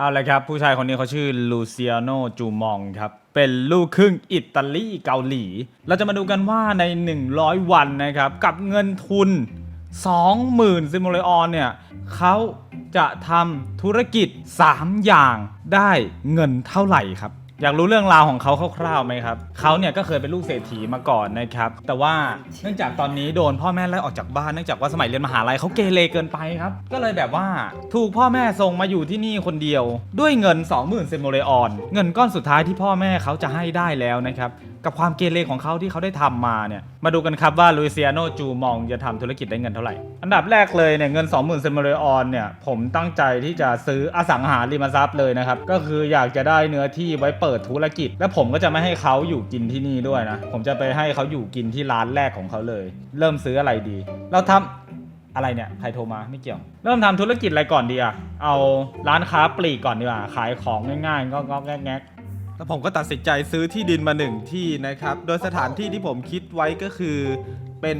เอาละครับ ผู้ชายคนนี้เขาชื่อลูเซียโนจูมองครับ เป็นลูกครึ่งอิตาลีเกาหลี เราจะมาดูกันว่าใน 100 วันนะครับ กับเงินทุน 20,000ซิมูเลออนเนี่ยเขาจะทำธุรกิจ 3 อย่างได้เงินเท่าไหร่ครับ อยากรู้เรื่องราวของเขาคร่าวๆไหมครับเขาเนี่ยก็เคยเป็นลูกเศรษฐีมาก่อนนะครับ แต่ว่าเนื่องจากตอนนี้โดนพ่อแม่ไล่ออกจากบ้านเนื่องจากว่าสมัยเรียนมหาลัยเขาเกเรเกินไปครับ ก็เลยแบบว่าถูกพ่อแม่ส่งมาอยู่ที่นี่คนเดียว ด้วยเงิน 20,000เซมโมเลออน เงินก้อนสุดท้ายที่พ่อแม่เขาจะให้ได้แล้วนะครับ กับความเกเรของเขาที่เขาได้ทำมาเนี่ย มาดูกันครับว่าลุยเซียโนจูมองจะทำธุรกิจได้เงินเท่าไหร่ อันดับแรกเลยเนี่ยเงิน 20,000เซมโมเรออนเนี่ยผมตั้งใจที่จะซื้ออสังหาริมทรัพย์เลยนะครับ ก็คืออยากจะได้เนื้อที่ไว้เปิดธุรกิจ และผมก็จะไม่ให้เขาอยู่กินที่นี่ด้วยนะ ผมจะไปให้เขาอยู่กินที่ร้านแรกของเขาเลย เริ่มซื้ออะไรดี เราทำอะไรเนี่ยใครโทรมาไม่เกี่ยว เริ่มทำธุรกิจอะไรก่อนดีอะเอาร้านค้าปลีกก่อนดีกว่าขายของง่ายๆก็งอกแงก แล้วผมก็ตัดสินใจซื้อที่ดินมาหนึ่งที่นะครับ โดยสถานที่ที่ผมคิดไว้ก็คือเป็น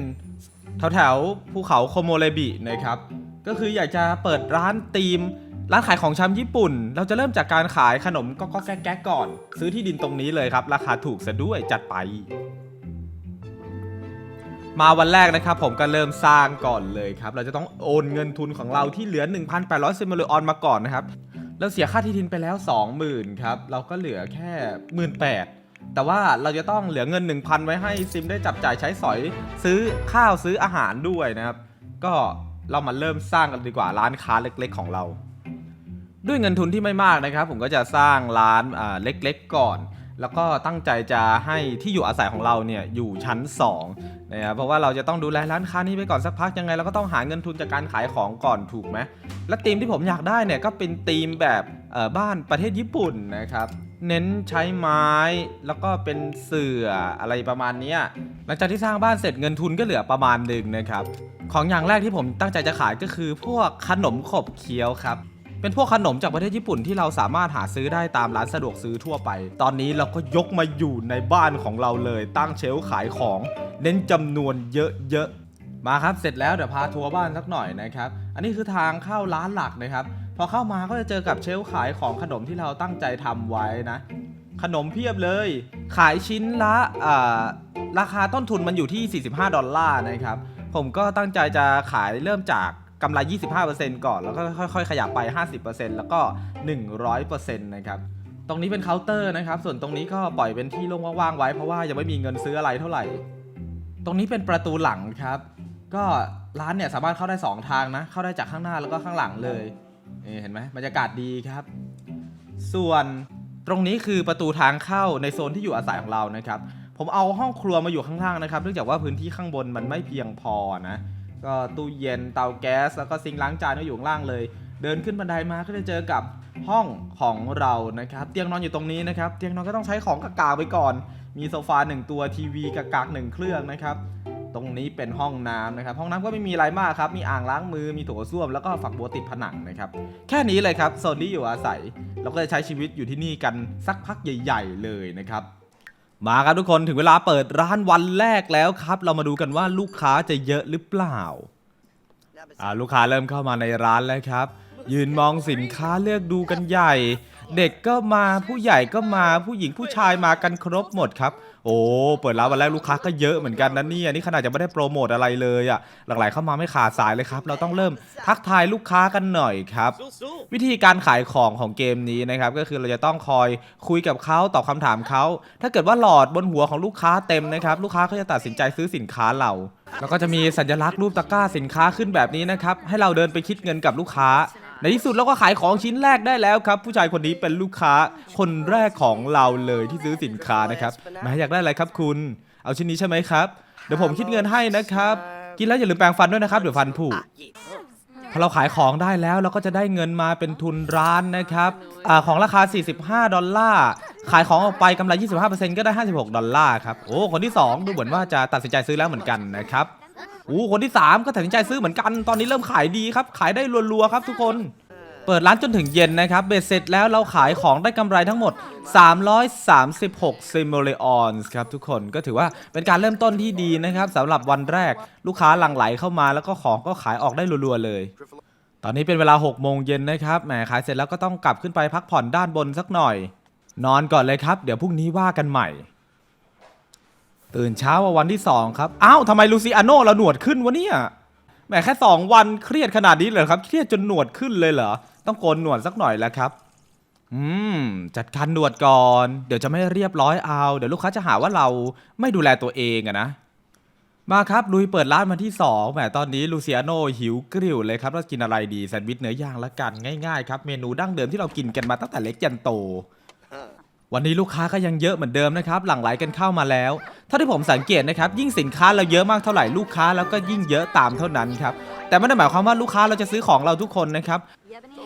แถวแถวๆภูเขาโคโมเรบินะครับ ก็คืออยากจะเปิดร้านธีม ร้านขายของชำญี่ปุ่น เราจะเริ่มจากการขายขนมก็ก็แก๊กก่อน ซื้อที่ดินตรงนี้เลยครับ ราคาถูกซะด้วยจัดไป มาวันแรกนะครับ ผมก็เริ่มสร้างก่อนเลยครับ เราจะต้องโอนเงินทุนของเราที่เหลือ 1,800ซิมเลออนมาก่อนนะครับ เราเสียค่าที่ดินไปแล้ว 20,000ครับ เราก็เหลือแค่18,000แต่ว่าเราจะต้องเหลือเงิน 1,000 ไว้ให้ซิมได้จับจ่ายใช้สอยซื้อข้าวซื้ออาหารด้วยนะครับ ก็เรามาเริ่มสร้างกันดีกว่าร้านค้าเล็ก ๆ ของเรา ด้วยเงินทุนที่ไม่มากนะครับ ผมก็จะสร้างร้านอ่าเล็ก ๆ ก่อน แล้วก็ตั้งใจจะให้ที่อยู่อาศัยของเราเนี่ยอยู่ชั้น2นะครับเพราะว่าเราจะต้องดูแลร้านค้านี้ไปก่อนสักพักยังไงเราก็ต้องหาเงินทุนจากการขายของก่อนถูกไหมและธีมที่ผมอยากได้เนี่ยก็เป็นธีมแบบบ้านประเทศญี่ปุ่นนะครับเน้นใช้ไม้แล้วก็เป็นเสื่ออะไรประมาณนี้หลังจากที่สร้างบ้านเสร็จเงินทุนก็เหลือประมาณหนึ่งนะครับของอย่างแรกที่ผมตั้งใจจะขายก็คือพวกขนมขบเคี้ยวครับ เป็นพวกขนมจากประเทศญี่ปุ่นที่เราสามารถหาซื้อได้ตามร้านสะดวกซื้อทั่วไป ตอนนี้เราก็ยกมาอยู่ในบ้านของเราเลย ตั้งเชลฟ์ขายของ เน้นจำนวนเยอะๆ มาครับ เสร็จแล้วเดี๋ยวพาทัวร์บ้านสักหน่อยนะครับ อันนี้คือทางเข้าร้านหลักนะครับ พอเข้ามาก็จะเจอกับเชลฟ์ขายของขนมที่เราตั้งใจทำไว้นะ ขนมเพียบเลย ขายชิ้นละราคาต้นทุนมันอยู่ที่ 45 ดอลลาร์นะครับ ผมก็ตั้งใจจะขายเริ่มจาก กำไร 25%ก่อน แล้วก็ค่อยๆ ขยับไป 50%แล้วก็ 100%นะครับตรงนี้เป็นเคาน์เตอร์นะครับ ส่วนตรงนี้ก็ปล่อยเป็นที่โล่งว่างๆไว้เพราะว่ายังไม่มีเงินซื้ออะไรเท่าไหร่ ตรงนี้เป็นประตูหลังครับ ก็ร้านเนี่ยสามารถเข้าได้ 2 ทางนะ เข้าได้จากข้างหน้าแล้วก็ข้างหลังเลยเห็นไหมบรรยากาศดีครับ ส่วนตรงนี้คือประตูทางเข้าในโซนที่อยู่อาศัยของเรานะครับ ผมเอาห้องครัวมาอยู่ข้างล่างนะครับ เนื่องจากว่าพื้นที่ข้างบนมันไม่เพียงพอนะ ก็ตู้เย็นเตาแก๊ส แล้วก็ซิงค์ล้างจานก็อยู่ข้างล่างเลย เดินขึ้นบันไดมาก็จะเจอกับห้องของเรานะครับ เตียงนอนอยู่ตรงนี้นะครับ เตียงนอนก็ต้องใช้ของกากาไปก่อน มีโซฟาหนึ่งตัวทีวีกากๆหนึ่งเครื่องนะครับ ตรงนี้เป็นห้องน้ำนะครับ ห้องน้ำก็ไม่มีอะไรมากครับ มีอ่างล้างมือ มีโถส้วม แล้วก็ฝักบัวติดผนังนะครับ แค่นี้เลยครับ โซนที่อยู่อาศัย เราก็จะใช้ชีวิตอยู่ที่นี่กันสักพักใหญ่ ๆ เลยนะครับ มาครับทุกคนถึงเวลาเปิดร้านวันแรกแล้วครับ เรามาดูกันว่าลูกค้าจะเยอะหรือเปล่าอ่าลูกค้าเริ่มเข้ามาในร้านแล้วครับ ยืนมองสินค้าเลือกดูกันใหญ่ เด็กก็มาผู้ใหญ่ก็มาผู้หญิงผู้ชายมากันครบหมดครับโอ้เปิดร้านวันแรกลูกค้าก็เยอะเหมือนกันนะเนี่ยนี่ขนาดจะไม่ได้โปรโมทอะไรเลยอะ่ะหลากหลายเข้ามาไม่ขาดสายเลยครับ เราต้องเริ่มทักทายลูกค้ากันหน่อยครับ วิธีการขายของของเกมนี้นะครับก็คือเราจะต้องคอยคุยกับเขาตอบคำถามเขาถ้าเกิดว่าหลอดบนหัวของลูกค้าเต็มนะครับลูกค้าก็จะตัดสินใจซื้อสินค้าเราแล้วก็จะมีสัญลักษณ์รูปตะกร้าสินค้าขึ้นแบบนี้นะครับให้เราเดินไปคิดเงินกับลูกค้า ในที่สุดเราก็ขายของชิ้นแรกได้แล้วครับ ผู้ชายคนนี้เป็นลูกค้าคนแรกของเราเลยที่ซื้อสินค้านะครับแหมาอยากได้อะไรครับคุณ เอาชิ้นนี้ใช่ไหมครับเดี๋ยวผมคิดเงินให้นะครับ กินแล้วอย่าลืมแปรงฟันด้วยนะครับเดี๋ยวฟันผุ พอเราขายของได้แล้วเราก็จะได้เงินมาเป็นทุนร้านนะครับอาของราคา 45 ดอลลาร์ ขายของออกไปกำไร 25%ก็ได้ 56 ดอลลาร์ครับ โอ้ คนที่ 2 ดูเหมือนว่าจะตัดสินใจซื้อแล้วเหมือนกันนะครับโอ้คนที่ 3 ก็ตัดสินใจซื้อเหมือนกันตอนนี้เริ่มขายดีครับ ขายได้รัวๆครับทุกคน เปิดร้านจนถึงเย็นนะครับเบ็ดเสร็จแล้วเราขายของได้กำไรทั้งหมด 336ซิมโมเลออนส์ครับทุกคนก็ถือว่าเป็นการเริ่มต้นที่ดีนะครับสำหรับวันแรกลูกค้าหลั่งไหลเข้ามาแล้วก็ของก็ขายออกได้รัวๆเลยตอนนี้เป็นเวลา6โมงเย็นนะครับแหมขายเสร็จแล้วก็ต้องกลับขึ้นไปพักผ่อนด้านบนสักหน่อย นอนก่อนเลยครับ เดี๋ยวพรุ่งนี้ว่ากันใหม่ ตื่นเช้าวันที่2ครับอ้าวทำไมลูซิอาโน่เราหนวดขึ้นวะเนี่ยแหมแค่2วันเครียดขนาดนี้เลยหรอครับ เครียดจนหนวดขึ้นเลยเหรอ ต้องโกนหนวดสักหน่อยแล้วครับ อืม จัดการหนวดก่อน เดี๋ยวจะไม่เรียบร้อยเอา เดี๋ยวลูกค้าจะหาว่าเราไม่ดูแลตัวเองอะนะ มาครับลุยเปิดร้านมาที่2แหมตอนนี้ลูเซียโนหิวกริ้วเลยครับว่ากินอะไรดีแซนด์วิชเนื้อย่างละกันง่ายๆครับ เมนูดั้งเดิมที่เรากินกันมาตั้งแต่เล็กยันโต วันนี้ลูกค้าก็ยังเยอะเหมือนเดิมนะครับ หลั่งไหลกันเข้ามาแล้วเท่าที่ผมสังเกตนะครับ ยิ่งสินค้าเราเยอะมากเท่าไหร่ลูกค้าเราก็ยิ่งเยอะตามเท่านั้นครับ แต่ไม่ได้หมายความว่าลูกค้าเราจะซื้อของเราทุกคนนะครับ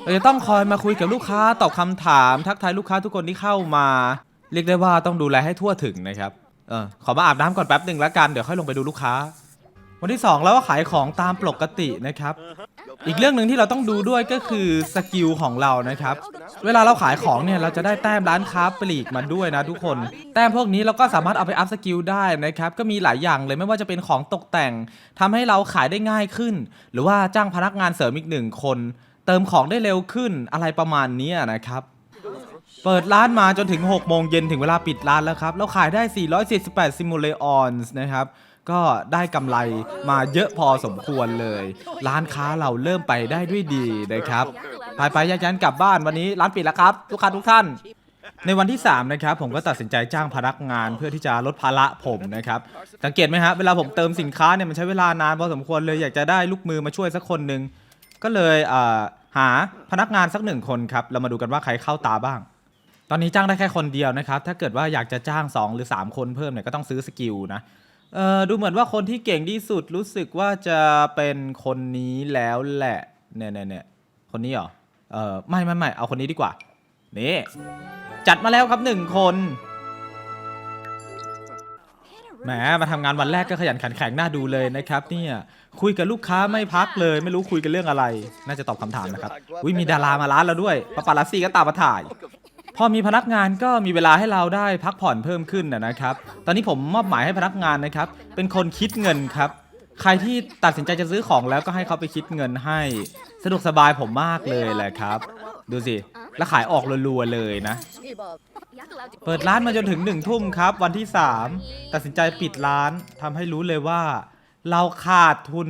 เราจะต้องคอยมาคุยกับลูกค้าตอบคำถาม ทักทายลูกค้าทุกคนที่เข้ามา เรียกได้ว่าต้องดูแลให้ทั่วถึงนะครับ เออขอมาอาบน้ำก่อนแป๊บหนึ่งแล้วกันเดี๋ยวค่อยลงไปดูลูกค้า วันที่ 2 แล้วก็ขายของตามปกตินะครับ อีกเรื่องหนึ่งที่เราต้องดูด้วยก็คือสกิลของเรานะครับ เวลาเราขายของเนี่ยเราจะได้แต้มร้านค้าปลีกมาด้วยนะทุกคน แต้มพวกนี้เราก็สามารถเอาไปอัพสกิลได้นะครับ ก็มีหลายอย่างเลยไม่ว่าจะเป็นของตกแต่งทำให้เราขายได้ง่ายขึ้น หรือว่าจ้างพนักงานเสริมอีกหนึ่งคน เติมของได้เร็วขึ้นอะไรประมาณนี้นะครับเปิดร้านมาจนถึง 6 โมงเย็นถึงเวลาปิดร้านแล้วครับ เราขายได้ 448ซิมูเลออนส์นะครับ ก็ได้กำไรมาเยอะพอสมควรเลย ร้านค้าเราเริ่มไปได้ด้วยดีนะครับ ไปไปๆแยกย้ายกลับบ้านวันนี้ร้านปิดแล้วครับลูกค้าทุกท่าน ในวันที่ 3 นะครับ ผมก็ตัดสินใจจ้างพนักงานเพื่อที่จะลดภาระผมนะครับ สังเกตไหมฮะเวลาผมเติมสินค้าเนี่ยมันใช้เวลานานพอสมควรเลยอยากจะได้ลูกมือมาช่วยสักคนหนึ่งก็เลยหาพนักงานสักหนึ่งคนครับเรามาดูกันว่าใครเข้าตาบ้างตอนนี้จ้างได้แค่คนเดียวนะครับ ถ้าเกิดว่าอยากจะจ้าง 2 หรือ 3 คนเพิ่มเนี่ยก็ต้องซื้อสกิลนะ เออดูเหมือนว่าคนที่เก่งที่สุดรู้สึกว่าจะเป็นคนนี้แล้วแหละเนี่ยเนี่ยเนี่ยคนนี้เหรอเออไม่ไม่ไม่เอาคนนี้ดีกว่า นี่ จัดมาแล้วครับหนึ่งคนแหมมาทำงานวันแรกก็ขยันขันแข็งน่าดูเลยนะครับเนี่ยคุยกับลูกค้าไม่พักเลย ไม่รู้คุยกันเรื่องอะไร น่าจะตอบคำถามนะครับอุ้ยมีดารามาร้านเราด้วยปาปาลัสซี่ก็ตามมาถ่าย พอมีพนักงานก็มีเวลาให้เราได้พักผ่อนเพิ่มขึ้นนะครับ ตอนนี้ผมมอบหมายให้พนักงานนะครับ เป็นคนคิดเงินครับ ใครที่ตัดสินใจจะซื้อของแล้วก็ให้เขาไปคิดเงินให้ สะดวกสบายผมมากเลยแหละครับ ดูสิ แล้วขายออกรัวๆเลยนะ เปิดร้านมาจนถึงหนึ่งทุ่มครับ วันที่ 3 ตัดสินใจปิดร้านทำให้รู้เลยว่า เราขาดทุน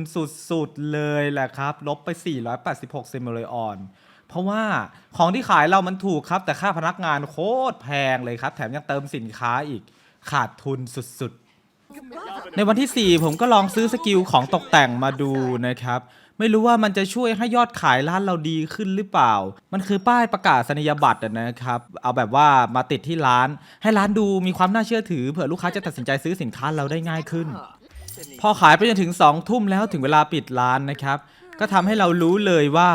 สุดๆเลยแหละครับ ลบไป 486เซมิเลออน เพราะว่าของที่ขายเรามันถูกครับ แต่ค่าพนักงานโคตรแพงเลยครับ แถมยังเติมสินค้าอีกขาดทุนสุดๆ ในวันที่ 4 ผมก็ลองซื้อสกิลของตกแต่งมาดูนะครับ ไม่รู้ว่ามันจะช่วยให้ยอดขายร้านเราดีขึ้นหรือเปล่า มันคือป้ายประกาศนียบัตรนะครับ เอาแบบว่ามาติดที่ร้าน ให้ร้านดูมีความน่าเชื่อถือเผื่อลูกค้าจะตัดสินใจซื้อสินค้าเราได้ง่ายขึ้น พอขายไปจนถึง2ทุ่มแล้วถึงเวลาปิดร้านนะครับ ก็ทำให้เรารู้เลยว่า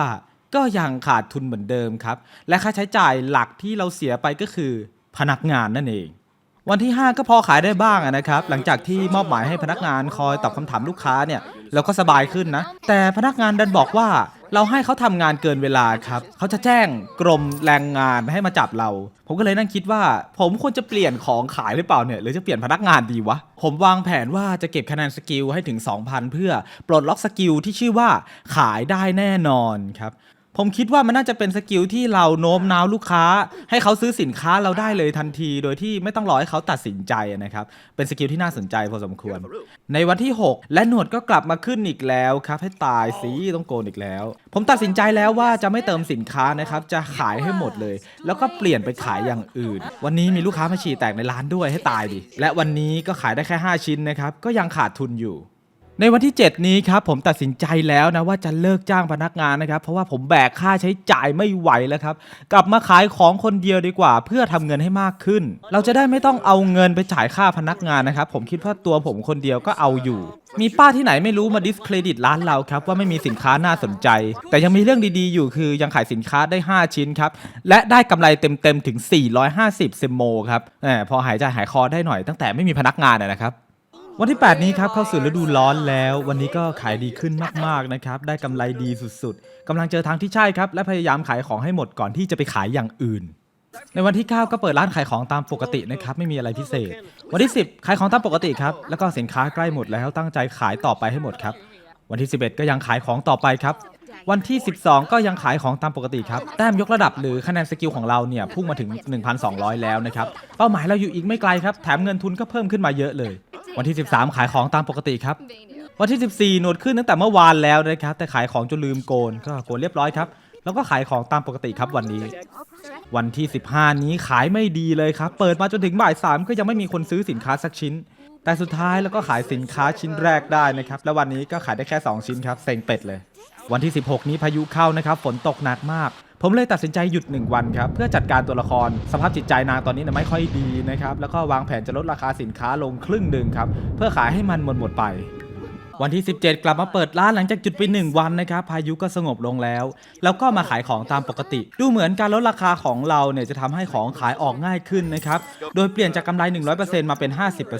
ก็ยังขาดทุนเหมือนเดิมครับ และค่าใช้จ่ายหลักที่เราเสียไปก็คือพนักงานนั่นเอง วันที่ 5 ก็พอขายได้บ้างนะครับ หลังจากที่มอบหมายให้พนักงานคอยตอบคำถามลูกค้าเนี่ยเราก็สบายขึ้นนะ แต่พนักงานดันบอกว่าเราให้เขาทำงานเกินเวลาครับ เขาจะแจ้งกรมแรงงานให้มาจับเรา ผมก็เลยนั่งคิดว่า ผมควรจะเปลี่ยนของขายหรือเปล่าเนี่ย หรือจะเปลี่ยนพนักงานดีวะ ผมวางแผนว่าจะเก็บคะแนนสกิลให้ถึง 2,000 เพื่อปลดล็อกสกิลที่ชื่อว่าขายได้แน่นอนครับ ผมคิดว่ามันน่าจะเป็นสกิลที่เราโน้มน้าวลูกค้า ให้เขาซื้อสินค้าเราได้เลยทันที โดยที่ไม่ต้องรอให้เขาตัดสินใจนะครับ เป็นสกิลที่น่าสนใจพอสมควร ในวันที่ 6 และหนวดก็กลับมาขึ้นอีกแล้วครับให้ตายสิต้องโกนอีกแล้ว ผมตัดสินใจแล้วว่าจะไม่เติมสินค้านะครับจะขายให้หมดเลย แล้วก็เปลี่ยนไปขายอย่างอื่น วันนี้มีลูกค้ามาฉี่แตกในร้านด้วยให้ตายดิและวันนี้ก็ขายได้แค่ 5 ชิ้นนะครับก็ยังขาดทุนอยู่ ในวันที่ 7 นี้ครับผมตัดสินใจแล้วนะว่าจะเลิกจ้างพนักงานนะครับ เพราะว่าผมแบกค่าใช้จ่ายไม่ไหวแล้วครับ กลับมาขายของคนเดียวดีกว่า เพื่อทำเงินให้มากขึ้น เราจะได้ไม่ต้องเอาเงินไปจ่ายค่าพนักงานนะครับ ผมคิดว่าตัวผมคนเดียวก็เอาอยู่ มีป้าที่ไหนไม่รู้มาดิสเครดิตร้านเราครับว่าไม่มีสินค้าน่าสนใจ แต่ยังมีเรื่องดีๆอยู่คือยังขายสินค้าได้ 5 ชิ้นครับและได้กำไรเต็มๆถึง 450 เซมโมครับแหมพอหายใจหายคอได้หน่อยตั้งแต่ไม่มีพนักงานนะครับ วันที่ 8 นี้ครับเข้าสู่ฤดูร้อนแล้ว วันนี้ก็ขายดีขึ้นมากๆนะครับได้กำไรดีสุดๆกำลังเจอทางที่ใช่ครับ และพยายามขายของให้หมดก่อนที่จะไปขายอย่างอื่น ในวันที่ 9 ก็เปิดร้านขายของตามปกตินะครับไม่มีอะไรพิเศษ วันที่ 10 ขายของตามปกติครับแล้วก็สินค้าใกล้หมดแล้วตั้งใจขายต่อไปให้หมดครับ วันที่ 11 ก็ยังขายของต่อไปครับ วันที่ 12 ก็ยังขายของตามปกติครับแต้มยกระดับหรือคะแนนสกิลของเราเนี่ยพุ่งมาถึง 1,200 แล้วนะครับเป้าหมายเราอยู่อีกไม่ไกลครับแถมเงินทุนก็เพิ่มขึ้นมาเยอะเลย วันที่ 13 ขายของตามปกติครับ วันที่ 14โหนดขึ้นตั้งแต่เมื่อวานแล้วนะครับ แต่ขายของจนลืมโกนก็โกนเรียบร้อยครับ แล้วก็ขายของตามปกติครับวันนี้ วันที่ 15 นี้ขายไม่ดีเลยครับ เปิดมาจนถึงบ่ายสามก็ยังไม่มีคนซื้อสินค้าสักชิ้น แต่สุดท้ายแล้วก็ขายสินค้าชิ้นแรกได้นะครับ แล้ววันนี้ก็ขายได้แค่ 2 ชิ้นครับ เซ็งเป็ดเลย วันที่ 16 นี้พายุเข้านะครับ ฝนตกหนักมาก ผมเลยตัดสินใจหยุด 1 วันครับ เพื่อจัดการตัวละคร สภาพจิตใจนางตอนนี้นี่ยไม่ค่อยดีนะครับ แล้วก็วางแผนจะลดราคาสินค้าลงครึ่งหนึ่งครับ เพื่อขายให้มันหมดหมดไป วันที่ 17 กลับมาเปิดร้านหลังจากหยุดไป 1 วันนะครับ พายุก็สงบลงแล้ว แล้วก็มาขายของตามปกติ ดูเหมือนการลดราคาของเราเนี่ยจะทำให้ของขายออกง่ายขึ้นนะครับ โดยเปลี่ยนจากกำไร 100%มาเป็น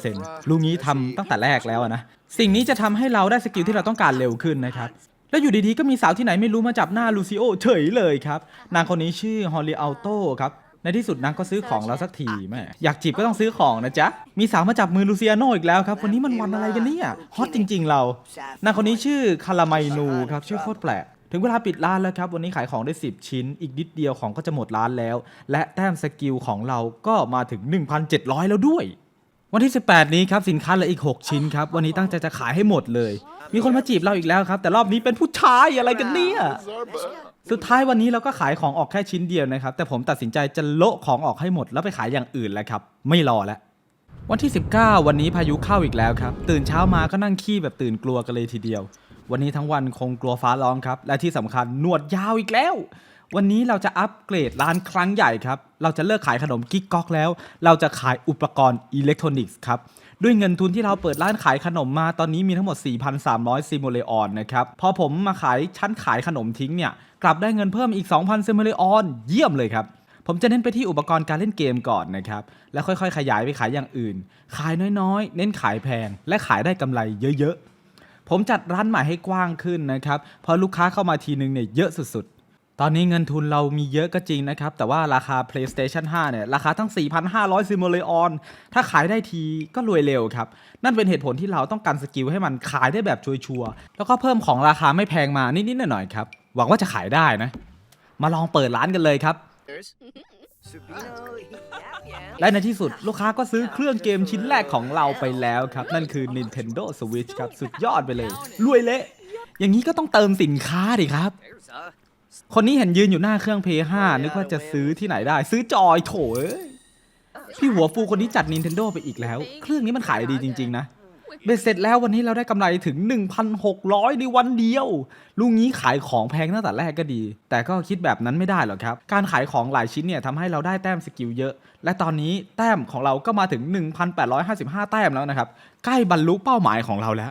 50%ลุงนี้ทำตั้งแต่แรกแล้วนะสิ่งนี้จะทำให้เราได้สกิลที่เราต้องการเร็วขึ้นนะครับ แล้วอยู่ดีๆ ก็มีสาวที่ไหนไม่รู้มาจับหน้าลูซิโอเฉยเลยครับ นางคนนี้ชื่อฮอลลีอัลโตครับ ในที่สุดนางก็ซื้อของเราสักทีแม่อยากจีบก็ต้องซื้อของนะจ๊ะ มีสาวมาจับมือลูเซียโนอีกแล้วครับ วันนี้มันวันอะไรกันเนี่ยฮอตจริง ๆ เรา นางคนนี้ชื่อคาราไมนูครับชื่อโคตรแปลกถึงเวลาปิดร้านแล้วครับ วันนี้ขายของได้ 10 ชิ้น อีกนิดเดียวของก็จะหมดร้านแล้ว และแต้มสกิลของเราก็มาถึง 1,700 แล้วด้วย วันที่ 18 นี้ครับสินค้าเหลืออีก 6 ชิ้นครับ วันนี้ตั้งใจจะขายให้หมดเลย มีคนมาจีบเราอีกแล้วครับ แต่รอบนี้เป็นผู้ชายอะไรกันเนี่ยสุดท้ายวันนี้เราก็ขายของออกแค่ชิ้นเดียวนะครับ แต่ผมตัดสินใจจะโละของออกให้หมดแล้วไปขายอย่างอื่นแล้วครับ ไม่รอแล้ววันที่ 19 วันนี้พายุเข้าอีกแล้วครับ ตื่นเช้ามาก็นั่งขี้แบบตื่นกลัวกันเลยทีเดียว วันนี้ทั้งวันคงกลัวฟ้าร้องครับ และที่สำคัญหนวดยาวอีกแล้ว วันนี้เราจะอัปเกรดร้านครั้งใหญ่ครับ เราจะเลิกขายขนมกิ๊กก๊อกแล้ว เราจะขายอุปกรณ์อิเล็กทรอนิกส์ครับ ด้วยเงินทุนที่เราเปิดร้านขายขนมมาตอนนี้มีทั้งหมด 4,300ซิโมเลออนนะครับ พอผมมาขายชั้นขายขนมทิ้งเนี่ย กลับได้เงินเพิ่มอีก 2,000ซิโมเลออนเยี่ยมเลยครับผมจะเน้นไปที่อุปกรณ์การเล่นเกมก่อนนะครับ แล้วค่อยๆ ขยายไปขายอย่างอื่น ขายน้อยๆ เน้นขายแพง และขายได้กำไรเยอะๆ ผมจัดร้านใหม่ให้กว้างขึ้นนะครับ เพอลูกค้าเข้ามาทีนึงเนี่ยเยอะสุดๆ ตอนนี้เงินทุนเรามีเยอะก็จริงนะครับ แต่ว่าราคา PlayStation 5 เนี่ย ราคาทั้ง 4,500 ซิโมเลออน ถ้าขายได้ทีก็รวยเร็วครับ นั่นเป็นเหตุผลที่เราต้องการสกิลให้มันขายได้แบบชัวร์ๆแล้วก็เพิ่มของราคาไม่แพงมานิดๆหน่อยๆครับ หวังว่าจะขายได้นะ มาลองเปิดร้านกันเลยครับ และในที่สุดลูกค้าก็ซื้อเครื่องเกมชิ้นแรกของเราไปแล้วครับ นั่นคือ Nintendo Switch ครับ สุดยอดไปเลย รวยเละ อย่างนี้ก็ต้องเติมสินค้าดิครับ คนนี้เห็นยืนอยู่หน้าเครื่อง p 5นึกว่าจะซื้อที่ไหนได้ ซื้อจอยโถเอ้ยพี่หัวฟูคนนี้จัด Nintendo ไปอีกแล้ว เครื่องนี้มันขายดีจริง ๆ นะเบ็ดเสร็จแล้ววันนี้เราได้กำไรถึง 1,600 ในวันเดียว ลุงนี้ขายของแพงตั้งแต่แรกก็ดี แต่ก็คิดแบบนั้นไม่ได้หรอกครับ การขายของหลายชิ้นเนี่ยทำให้เราได้แต้มสกิลเยอะ และตอนนี้แต้มของเราก็มาถึง 1,855 แต้มแล้วนะครับ ใกล้บรรลุเป้าหมายของเราแล้ว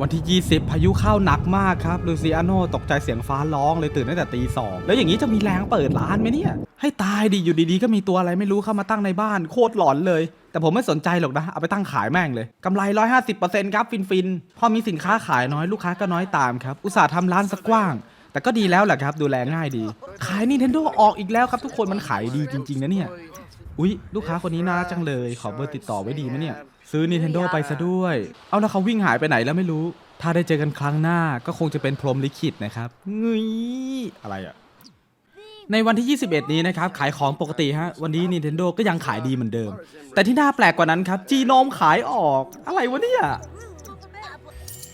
วันที่ 20 พายุเข้าหนักมากครับลูซิอาโนตกใจเสียงฟ้าร้องเลยตื่นตั้งแต่ตีสองแล้วอย่างนี้จะมีแรงเปิดร้านไหมเนี่ย ให้ตายดิอยู่ดีๆ ก็มีตัวอะไรไม่รู้เข้ามาตั้งในบ้านโคตรหลอนเลย แต่ผมไม่สนใจหรอกนะ เอาไปตั้งขายแม่งเลยกำไร 150%ครับ ฟินฟินๆพอมีสินค้าขายน้อยลูกค้าก็น้อยตามครับ อุตส่าห์ทำร้านสักกว้าง แต่ก็ดีแล้วแหละครับ ดูแลง่ายดี ขาย Nintendo ออกอีกแล้วครับ ทุกคนมันขายดีจริงๆนะเนี่ยอุ๊ยลูกค้าคนนี้น่ารักจังเลย ขอเบอร์ติดต่อไว้ดีไหมเนี่ย ซื้อ Nintendo ไปซะด้วย เอาแล้วเขาวิ่งหายไปไหนแล้วไม่รู้ ถ้าได้เจอกันครั้งหน้าก็คงจะเป็นพรหมลิขิตนะครับงุยอะไรอะในวันที่ 21 นี้นะครับ ขายของปกติฮะ วันนี้ Nintendo ก็ยังขายดีเหมือนเดิม แต่ที่น่าแปลกกว่านั้นครับ จีโนมขายออก อะไรวะเนี่ย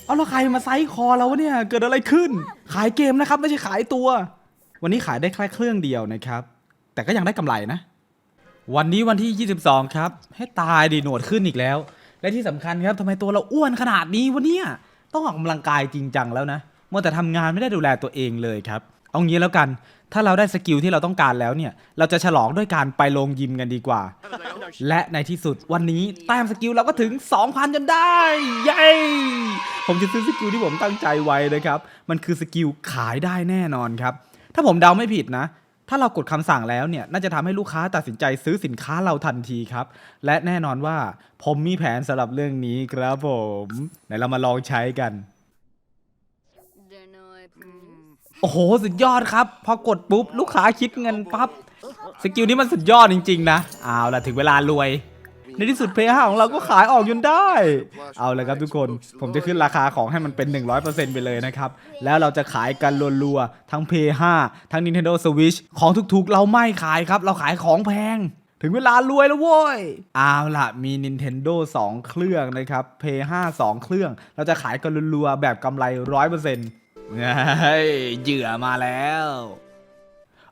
เอาแล้วใครมาไซส์คอเราวะเนี่ย เกิดอะไรขึ้น ขายเกมนะครับ ไม่ใช่ขายตัว วันนี้ขายได้แค่เครื่องเดียวนะครับ แต่ก็ยังได้กำไรนะ วันนี้วันที่ 22 ครับ ให้ตายดิหนวดขึ้นอีกแล้ว และที่สำคัญครับทำไมตัวเราอ้วนขนาดนี้วะเนี่ยต้องออกกำลังกายจริงจังแล้วนะเมัวแต่ทำงานไม่ได้ดูแลตัวเองเลยครับ เอางี้แล้วกัน ถ้าเราได้สกิลที่เราต้องการแล้วเนี่ย เราจะฉลองด้วยการไปลงยิมกันดีกว่า และในที่สุดวันนี้แต้มสกิลเราก็ถึง 2,000 จนได้ เย้ผมจะซื้อสกิลที่ผมตั้งใจไว้นะครับ มันคือสกิลขายได้แน่นอนครับ ถ้าผมเดาไม่ผิดนะ ถ้าเรากดคำสั่งแล้วเนี่ยน่าจะทำให้ลูกค้าตัดสินใจซื้อสินค้าเราทันทีครับ และแน่นอนว่าผมมีแผนสำหรับเรื่องนี้ครับผมไหนเรามาลองใช้กัน โอ้โห สุดยอดครับ พอกดปุ๊บ ลูกค้าคิดเงินปั๊บสกิลนี้มันสุดยอดจริง ๆ นะเอาล่ะถึงเวลารวย ในที่สุดเพย์ห้าของเราก็ขายออกจนได้ เอาเลยครับทุกคน ผมจะขึ้นราคาของให้มันเป็น 100%ไปเลยนะครับ แล้วเราจะขายกันรัวๆ ทั้ง PS5 ทั้ง Nintendo Switch ของถูกๆ เราไม่ขายครับ เราขายของแพงถึงเวลารวยแล้วโว้ยเอาล่ะ มี Nintendo 2 เครื่องนะครับ PS5 2 เครื่อง เราจะขายกันรัวๆ แบบกำไร 100%เฮ้ยเหยื่อมาแล้ว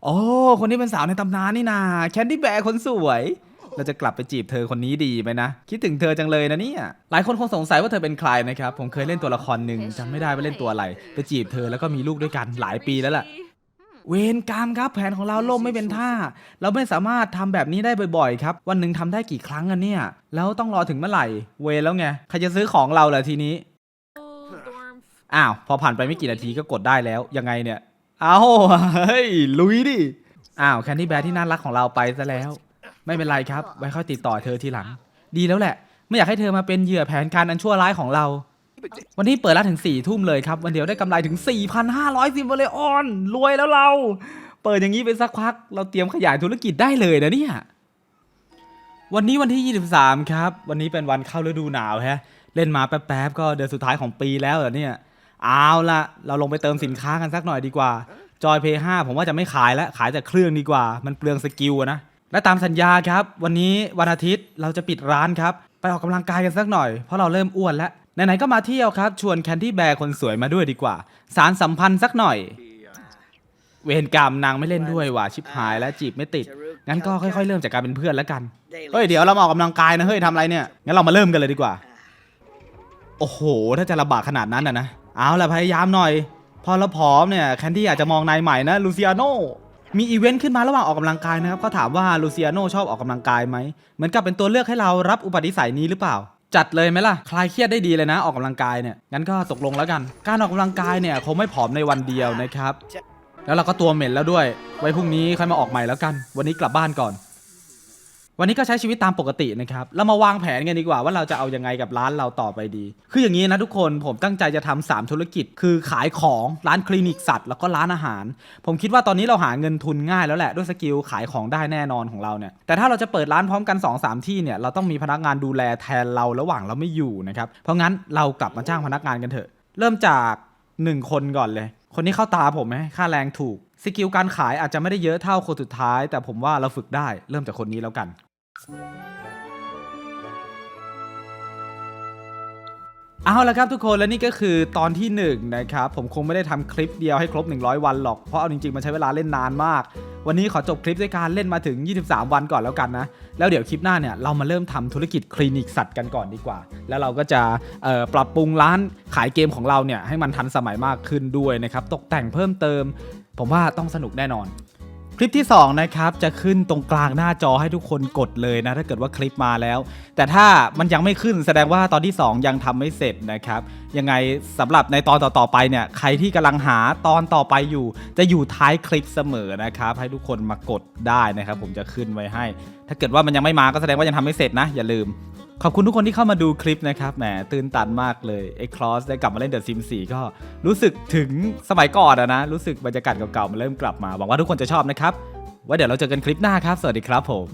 โอ้ คนนี้เป็นสาวในตำนานนี่นา แคนดี้แบร์คนสวย เราจะกลับไปจีบเธอคนนี้ดีไหมนะ คิดถึงเธอจังเลยนะเนี่ย หลายคนคงสงสัยว่าเธอเป็นใครนะครับ ผมเคยเล่นตัวละครหนึ่งจำไม่ได้ว่าเล่นตัวอะไร ไปจีบเธอแล้วก็มีลูกด้วยกันหลายปีแล้วล่ะ เวรกรรมครับแผนของเราล่มไม่เป็นท่า เราไม่สามารถทำแบบนี้ได้บ่อยๆ ครับ วันหนึ่งทำได้กี่ครั้งกันเนี่ย แล้วต้องรอถึงเมื่อไหร่ เวรแล้วไง ใครจะซื้อของเราล่ะทีนี้ อ้าว พอผ่านไปไม่กี่นาทีก็กดได้แล้ว ยังไงเนี่ย เอาเฮ้ย ลุยดิ อ้าว แคนดี้แบร์ที่น่ารักของเราไปซะแล้ว ไม่เป็นไรครับ ไว้ค่อยติดต่อเธอทีหลัง ดีแล้วแหละ ไม่อยากให้เธอมาเป็นเหยื่อแผนการอันชั่วร้ายของเรา วันนี้เปิดร้านถึง4ี่ทุ่มเลยครับ วันเดียวได้กำไรถึง 4,500ซิมเบเลออนรวยแล้วเรา เปิดอย่างนี้ไปสักพัก เราเตรียมขยายธุรกิจได้เลยนะเนี่ย วันนี้วันที่ 23 ครับ วันนี้เป็นวันเข้าฤดูหนาวแฮะ เล่นมาแป๊บๆก็เดือนสุดท้ายของปีแล้วเหรอเนี่ย เอาละเราลงไปเติมสินค้ากันสักหน่อยดีกว่า จอยเพย์5ผมว่าจะไม่ขายแล้ว ขายแต่เครื่องดีกว่า มันเปลืองสกิลนะ และตามสัญญาครับ วันนี้วันอาทิตย์เราจะปิดร้านครับ ไปออกกำลังกายกันสักหน่อย เพราะเราเริ่มอ้วนแล้ว ไหนๆก็มาเที่ยวครับ ชวนแคนดี้แบร์คนสวยมาด้วยดีกว่า สารสัมพันธ์สักหน่อย เวรกรรมนางไม่เล่นด้วยว่ะชิบหายแล้วจีบไม่ติด งั้นก็ค่อยๆ เริ่มจากการเป็นเพื่อนแล้วกัน เฮ้ยเดี๋ยวเรามาออกกำลังกายนะเฮ้ยทำอะไรเนี่ย งั้นเรามาเริ่มกันเลยดีกว่า โอ้โห ถ้าจะลำบากขนาดนั้นนะนะ เอาละพยายามหน่อย พอเราผอมเนี่ยแคนดี้อาจจะมองนายใหม่นะลูซิอาโน มีอีเวนต์ขึ้นมาระหว่างออกกำลังกายนะครับเขาถามว่าลูเซียโนชอบออกกำลังกายไหมเหมือนกับเป็นตัวเลือกให้เรารับอุปนิสัยนี้หรือเปล่า จัดเลยไหมล่ะคลายเครียดได้ดีเลยนะ ออกกำลังกายเนี่ยงั้นก็ตกลงแล้วกัน การออกกำลังกายเนี่ยคงไม่ผอมในวันเดียวนะครับแล้วเราก็ตัวเหม็นแล้วด้วย ไว้พรุ่งนี้ค่อยมาออกใหม่แล้วกัน วันนี้กลับบ้านก่อน วันนี้ก็ใช้ชีวิตตามปกตินะครับ เรามาวางแผนกันดีกว่าว่าเราจะเอายังไงกับร้านเราต่อไปดี คืออย่างนี้นะทุกคนผมตั้งใจจะทำสามธุรกิจ คือขายของร้านคลินิกสัตว์แล้วก็ร้านอาหาร ผมคิดว่าตอนนี้เราหาเงินทุนง่ายแล้วแหละด้วยสกิลขายของได้แน่นอนของเราเนี่ย แต่ถ้าเราจะเปิดร้านพร้อมกัน2อสามที่เนี่ยเราต้องมีพนักงานดูแลแทนเราระหว่างเราไม่อยู่นะครับ เพราะงั้นเรากลับมาจ้างพนักงานกันเถอะ เริ่มจากหนึ่งคนก่อนเลย คนนี้เข้าตาผมไหมค่าแรงถูกสกิลการขายอาจจะไม่ได้เยอะเท่าคนสุดท้าย แต่ผมว่าเราฝึกได้เริ่มจากคนนี้แล้วกัน เอาละครับทุกคนและนี่ก็คือตอนที่1นะครับผมคงไม่ได้ทำคลิปเดียวให้ครบ 100 วันหรอกเพราะเอาจริงๆมันใช้เวลาเล่นนานมาก วันนี้ขอจบคลิปด้วยการเล่นมาถึง 23 วันก่อนแล้วกันนะ แล้วเดี๋ยวคลิปหน้าเนี่ยเรามาเริ่มทำธุรกิจคลินิกสัตว์กันก่อนดีกว่า แล้วเราก็จะปรับปรุงร้านขายเกมของเราเนี่ยให้มันทันสมัยมากขึ้นด้วยนะครับตกแต่งเพิ่มเติม ผมว่าต้องสนุกแน่นอน คลิปที่ 2 นะครับ จะขึ้นตรงกลางหน้าจอให้ทุกคนกดเลยนะ ถ้าเกิดว่าคลิปมาแล้ว แต่ถ้ามันยังไม่ขึ้นแสดงว่าตอนที่ 2 ยังทำไม่เสร็จนะครับ ยังไงสำหรับในตอนต่อๆไปเนี่ย ใครที่กำลังหาตอนต่อไปอยู่ จะอยู่ท้ายคลิปเสมอนะครับ ให้ทุกคนมากดได้นะครับ ผมจะขึ้นไว้ให้ ถ้าเกิดว่ามันยังไม่มาก็แสดงว่ายังทำไม่เสร็จนะ อย่าลืม ขอบคุณทุกคนที่เข้ามาดูคลิปนะครับ แหมตื่นตันมากเลยไอ้คลอสได้กลับมาเล่นเดอะซิมสี่ก็รู้สึกถึงสมัยก่อนอะนะ รู้สึกบรรยากาศเก่าๆมันเริ่มกลับมา หวังว่าทุกคนจะชอบนะครับ ไว้เดี๋ยวเราเจอกันคลิปหน้าครับ สวัสดีครับผม